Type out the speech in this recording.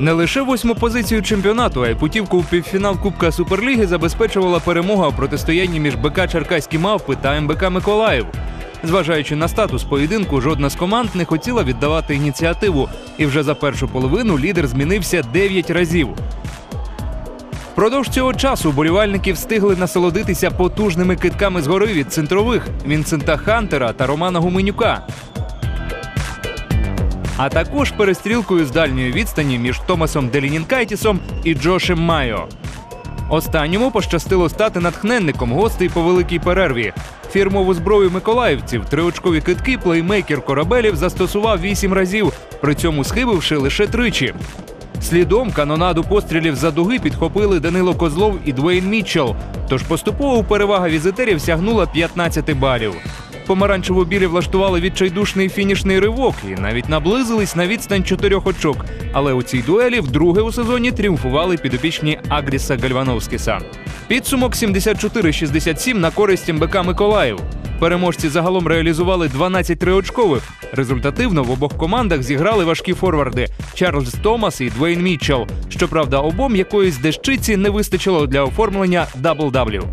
Не лише восьму позицію чемпіонату, а й путівку у півфінал Кубка Суперліги забезпечувала перемога у протистоянні між БК Черкаські мавпи та МБК Миколаїв. Зважаючи на статус поєдинку, жодна з команд не хотіла віддавати ініціативу, і вже за першу половину лідер змінився 9 разів. Впродовж цього часу болівальники встигли насолодитися потужними китками згори від центрових Вінсента Хантера та Романа Гуменюка. А також перестрілкою з дальньої відстані між Томасом Делінінкайтісом і Джошем Майо. Останньому пощастило стати натхненником гостей по великій перерві. Фірмову зброю миколаївців триочкові китки плеймейкер корабелів застосував вісім разів, при цьому схибивши лише тричі. Слідом канонаду пострілів за дуги підхопили Данило Козлов і Двейн Мітчелл, тож поступово перевага візитерів сягнула 15 балів. Помаранчево-білі влаштували відчайдушний фінішний ривок і навіть наблизились на відстань чотирьох очок. Але у цій дуелі вдруге у сезоні тріумфували підопічні Агріса Гальвановскіса. Підсумок 74-67 на користь МБК Миколаїв. Переможці загалом реалізували 12 триочкових. Результативно в обох командах зіграли важкі форварди Чарльз Томас і Двейн Мітчелл. Щоправда, обом якоїсь дещиці не вистачило для оформлення дабл-даблів.